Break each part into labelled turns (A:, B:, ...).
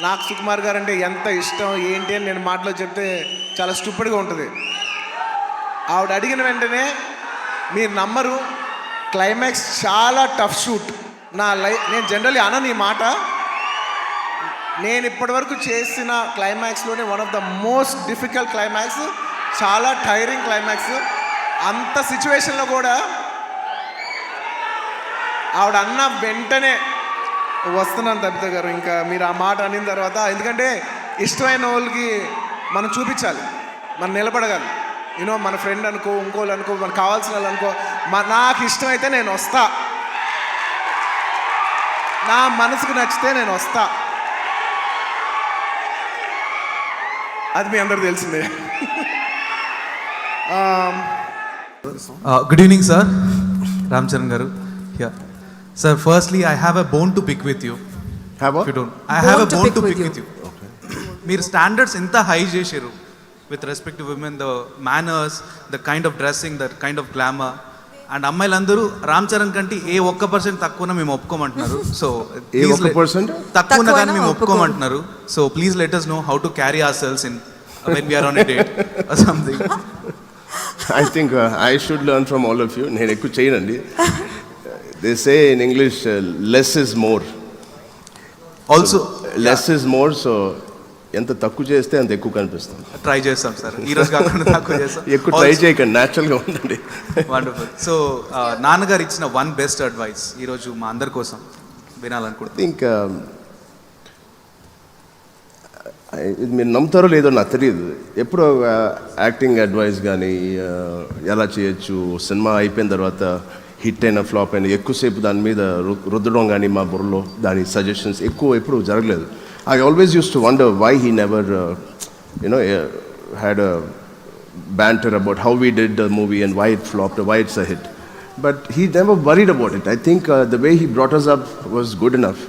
A: నాకు సుకుమార్ గారు అంటే ఎంత ఇష్టం ఏంటి అని నేను మాటలో చెప్తే చాలా స్టూపిడ్గా ఉంటుంది. ఆవిడ అడిగిన వెంటనే మీరు నమ్మరు క్లైమాక్స్ చాలా టఫ్ షూట్. నా లై నేను జనరల్లీ అనను ఈ మాట. నేను ఇప్పటివరకు చేసిన క్లైమాక్స్లోనే one of the most difficult climax చాలా టైరింగ్ క్లైమాక్స్. అంత సిచ్యువేషన్లో కూడా ఆవిడ అన్న వెంటనే వస్తున్నాను తప్పిత గారు ఇంకా మీరు ఆ మాట అనిన తర్వాత ఎందుకంటే ఇష్టమైన వాళ్ళకి మనం చూపించాలి మనం నిలబడగాలి. యూనో మన ఫ్రెండ్ అనుకో ఇంకోళ్ళు అనుకో మనకు కావాల్సిన వాళ్ళు అనుకో మా నాకు ఇష్టమైతే నేను వస్తా. నా మనసుకు నచ్చితే నేను వస్తా. అది మీ అందరికి తెలిసిందే.
B: Good evening sir Ram Charan గారు. Ya sir firstly I have a bone to pick with you I
C: have a
D: Bone to
B: bone
D: pick
B: to
D: with
B: pick
D: you.
B: With you మీరు స్టాండర్డ్స్ ఎంత హై చేశారు with respect to women the manners the kind of dressing the kind of glamour and అమ్మాయిలందరూ రామ్ చరణ్ కంటే ఏ ఒక్క percent తక్కువ మేము ఒప్పుకోమంటున్నారు. So
C: ఏ ఒక్క percent?
B: తక్కువ కానీ
D: తక్కువైనా?
B: మేము. ఒప్పుకోమంటున్నారు. So please let us know how to carry ourselves in when we are on date something
C: I think I should learn from all of you నేను ఎక్కువ చేయనండి. They say in English less is more
B: also
C: less is more so ఎంత తక్కువ చేస్తే అంత ఎక్కువ కనిపిస్తుంది.
B: Try చేస్తాం సార్ ఈ రోజు కాకుండా తక్కువ చేస్తాం.
C: ఎక్కువ ట్రై చేయకండి న్యాచురల్గా ఉందండి
B: వండర్ఫుల్ సో నాన్నగారు ఇచ్చిన వన్ బెస్ట్ అడ్వైస్ ఈరోజు మా అందరి కోసం వినాలనుకుంటున్నాను
C: థింక్ ఇది మీరు నమ్ముతారో లేదో నాకు తెలియదు. ఎప్పుడో యాక్టింగ్ అడ్వైస్ కానీ ఎలా చేయొచ్చు సినిమా అయిపోయిన తర్వాత హిట్ అయిన ఫ్లాప్ అయిన ఎక్కువసేపు దాని మీద రుద్దడం కానీ మా బుర్రలో దాని సజెషన్స్ ఎక్కువ ఎప్పుడు జరగలేదు. I always use to wonder why he never you know had a banter about how we did the movie and why it flop why it's a hit but he never worried about it I think the way he brought us up was good enough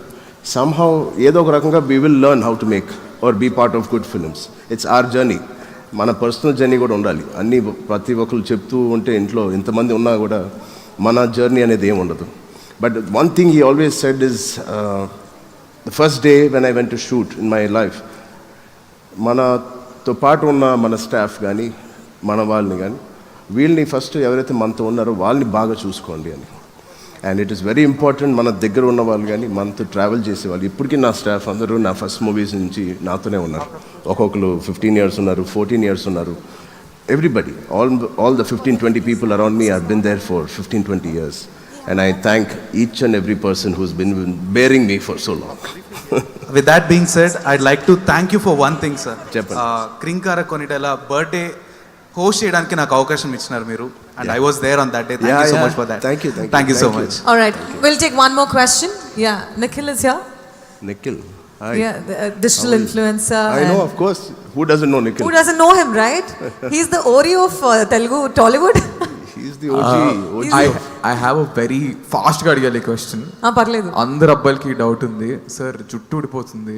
C: somehow ఏదో ఒక రకంగా we will learn how to make or be part of good films it's our journey మన personal journey కూడా ఉండాలి. అన్నీ ప్రతి ఒక్కరు చెప్తూ ఉంటే ఇంట్లో ఇంతమంది ఉన్నా కూడా మన జర్నీ అనేది ఏమి ఉండదు. But one thing he always said is the first day when I went to shoot in my life మనతో పాటు ఉన్న మన స్టాఫ్ కానీ మన వాళ్ళని కానీ వీళ్ళని ఫస్ట్ ఎవరైతే మనతో ఉన్నారో వాళ్ళని బాగా చూసుకోండి అని. And it is very important మన దగ్గర ఉన్న వాళ్ళు కానీ మనతో ట్రావెల్ చేసే వాళ్ళు. ఇప్పటికీ నా స్టాఫ్ అందరూ నా ఫస్ట్ మూవీస్ నుంచి నాతోనే ఉన్నారు. ఒక్కొక్కరు ఫిఫ్టీన్ ఇయర్స్ ఉన్నారు ఫోర్టీన్ ఇయర్స్ ఉన్నారు. Everybody all all the fifteen twenty people around me are been there for fifteen twenty years and I thank each and every person who's been bearing me for so long
B: with that being said I'd like to thank you for one thing sir
C: చెప్పండి.
B: క్రింకార కొనిటెల birthday host చేయడానికి నాకు అవకాశం ఇచ్చినారు మీరు and I was there on that day thank
C: Yeah,
B: you so
C: yeah.
B: Much for that
C: Thank you, thank you,
B: thank you so
C: thank you.
B: Much
D: All right, we'll take one more question. Yeah, Nikhil is here.
C: Nikhil. Hi.
D: Yeah, the, uh, digital influencer.
C: I know, of course. Who doesn't know Nikhil?
D: Who doesn't know him, right? He's the Oreo of uh, Telugu Tollywood.
C: He's the OG. OG.
E: I I have a very ఫాస్ట్గా అడిగాలి question
D: ఆ, పర్లేదు
E: అందరు అబ్బాయిలకి doubt ఉంది sir జుట్టు ఊడిపోతుంది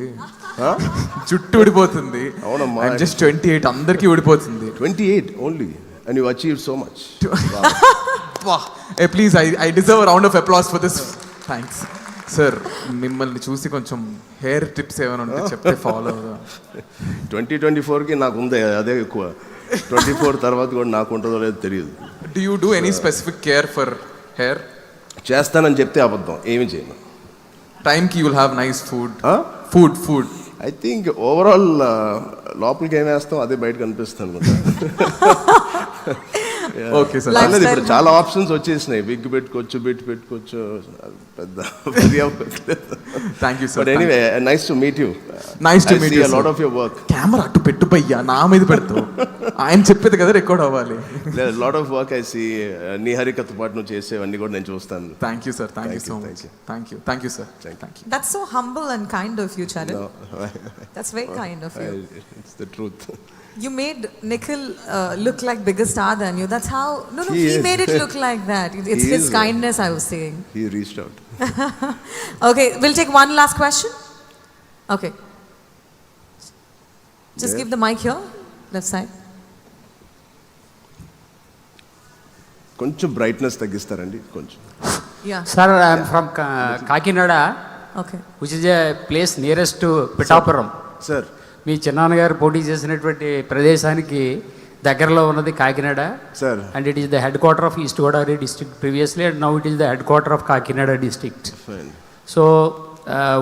E: జుట్టు ఊడిపోతుంది
C: అవునమ్మా.
E: జస్ట్ ట్వంటీ ఎయిట్ అందరికీ ఊడిపోతుంది
C: 28 only. And you achieved so much.
E: Please I I deserve round of applause for this thanks sir మిమ్మల్ని చూసి కొంచెం హెయిర్ టిప్స్ ఏమైనా ఉంటే చెప్తే ఫాలో
C: 2024 కి నాకు ఉంది అదే ఎక్కువ. ట్వంటీ ఫోర్ తర్వాత కూడా నాకు ఉంటుందో లేదో తెలియదు.
E: Do you do any specific care for hair
C: చేస్తానని చెప్తే అబద్ధం ఏమి చేయను.
E: టైంకి you will have nice
C: food?
E: Food food
C: I think overall లోపలికి ఏం వేస్తాం అదే బయట కనిపిస్తుంది
E: ఓకే సార్
C: అన్నది ఇప్పుడు చాలా ఆప్షన్స్ వచ్చేసినాయి. విగ్ పెట్టుకోవచ్చు బిట్ పెట్టుకోవచ్చు పెద్ద
E: thank
C: you
E: sir
C: anyway nice to meet you
E: Nice to meet you, lot.
C: Of your work
E: camera అటు పెట్టు పయ్యా నా మీద పెడతావు ఆయన చెప్పేది కదా రికార్డ్ అవ్వాలి
C: lot of work I see నీ హరికతో పాటు నువ్వు చేసేవన్నీ కూడా నేను చూస్తాను
E: thank you sir thank you
C: Thank
E: so
C: you,
E: much
C: thank you.
E: Thank you thank you sir
C: Thank
E: thank you
D: That's so humble and kind of you, Charan. That's very kind of you.
C: It's the truth
D: You made Nikhil uh, look like bigger star than you. That's how. No, no,
C: He
D: he, made it look like that. It's
C: He
D: his
C: is.
D: kindness, I was saying.
C: He reached out
D: Okay, we'll take one last question. Okay. Just give the mic here, left side.
C: కొంచెం brightness తగ్గిస్తారండి కొంచెం.
D: Yeah.
F: Sir, I am from Ka- Kakinada.
D: Okay.
F: Which is a place nearest to Pithapuram
C: sir
F: మీ చిన్నాన్నగారు పోటీ చేసినటువంటి ప్రదేశానికి దగ్గరలో ఉన్నది Kakinada. Sir and it is the headquarter of East Godavari district previously and now it is the headquarter of Kakinada district
C: fine
F: so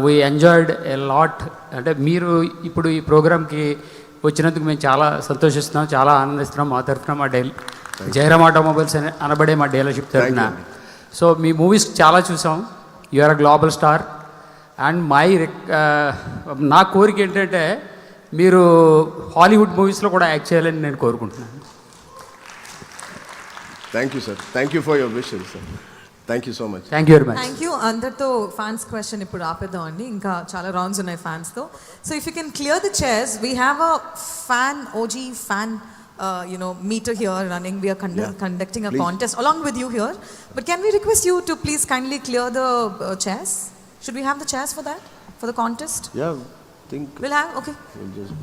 F: we enjoyed a lot అంటే మీరు ఇప్పుడు ఈ ప్రోగ్రామ్కి వచ్చినందుకు మేము చాలా సంతోషిస్తున్నాం చాలా ఆనందిస్తున్నాం మా తరఫున మా డైల్ జయరామ్ ఆటోమొబైల్స్ అనే అనబడే మా డీలర్షిప్ తరఫున సో మీ మూవీస్ చాలా చూసాం. Our a global star and my నా కోరిక ఏంటంటే మీరు హాలీవుడ్ మూవీస్లో కూడా యాక్ట్ చేయాలని నేను కోరుకుంటున్నాను.
C: Thank you sir thank you for your wishes sir Thank you so much
F: thank you very much
D: thank you అందరితో ఫ్యాన్స్ క్వశ్చన్ ఇప్పుడు ఆపేద్దాం అండి ఇంకా చాలా రౌండ్స్ ఉన్నాయి ఫ్యాన్స్తో so if you can clear the chairs we have a fan OG fan you know meter here running we are con-
C: Yeah.
D: conducting a
C: Please.
D: contest along with you here but can we request you to please kindly clear the uh, chairs should we have the chairs for that for the contest
C: yeah think
D: we'll have okay
C: just